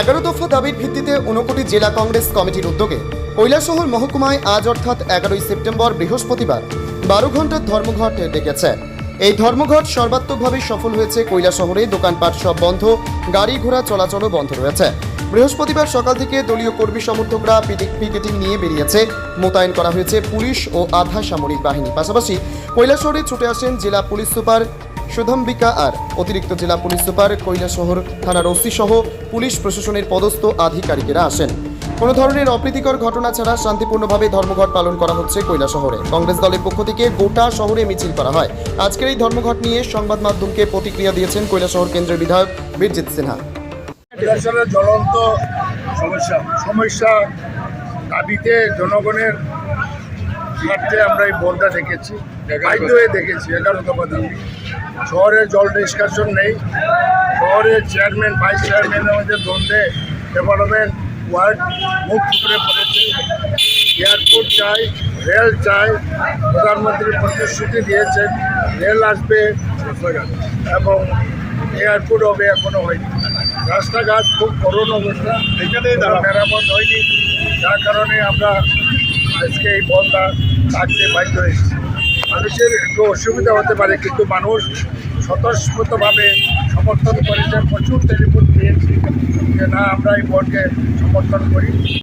এগারো দফা দাবির ভিত্তিতে ঊনকোটি জেলা কংগ্রেস কমিটির উদ্যোগে কৈলাসহর মহকুমায় আজ অর্থাৎ এগারোই সেপ্টেম্বর বৃহস্পতিবার বারো ঘণ্টার ধর্মঘট ডেকেছে। এই ধর্মঘট সর্বাত্মকভাবে সফল হয়েছে কৈলাসহরে, দোকানপাট সব বন্ধ গাড়ি ঘোড়া চলাচলও বন্ধ রয়েছে। বৃহস্পতিবার সকাল থেকে দলীয় কর্মী সমর্থকরা পিকেটিং নিয়ে বেরিয়েছে। মোতায়েন করা হয়েছে পুলিশ ও আধা সামরিক বাহিনী। পাশাপাশি কৈলাসহরে ছুটে আসেন জেলা পুলিশ সুপার সুধম্বিকা আর অতিরিক্ত জেলা পুলিশ সুপার কৈলাসহর থানার ওসি সহ পুলিশ প্রশাসনের পদস্থ আধিকারিকেরা আসেন। কোনো ধরনের অপ্রীতিকর ঘটনা ছাড়া শান্তিপূর্ণভাবে ধর্মঘট পালন করা হচ্ছে কৈলা শহরে কংগ্রেস দলের পক্ষ থেকে গোটা শহরে মিছিল করা হয়। আজকের এই ধর্মঘট নিয়ে সংবাদ মাধ্যমকে প্রতিক্রিয়া দিয়েছেন কৈলা শহর কেন্দ্রের বিধায়ক বীরজিৎ সিনহা। জ্বলন্ত সমস্যা। সমস্যা দাবিতে জনগণের স্বার্থে আমরা এই বনটা দেখেছি। বাধ্য হয়ে দেখেছি এগারো দফা দাবি শহরে জল নিষ্কাশন নেই। শহরের চেয়ারম্যান ভাইস চেয়ারম্যানের মধ্যে দ্বন্দ্বে ডেভেলপমেন্ট ওয়ার্ড মুখ করে পড়েছে। এয়ারপোর্ট চাই রেল চাই প্রধানমন্ত্রী প্রতিশ্রুতি দিয়েছেন রেল আসবে এবং এয়ারপোর্ট হবে এখনও হয়নি। রাস্তাঘাট খুব করুণ অবস্থা। এখানেই মেরামত হয়নি। যার কারণে আমরা আজকে এই বন্ধা থাকতে বাধ্য হয়েছে। মানুষের একটু অসুবিধা হতে পারে, কিন্তু মানুষ স্বতঃস্ফূর্তভাবে সমর্থন করেছে, প্রচুর টেলিফোন পেয়েছি যে, না, আমরা এই বোর্ডকে সমর্থন করি।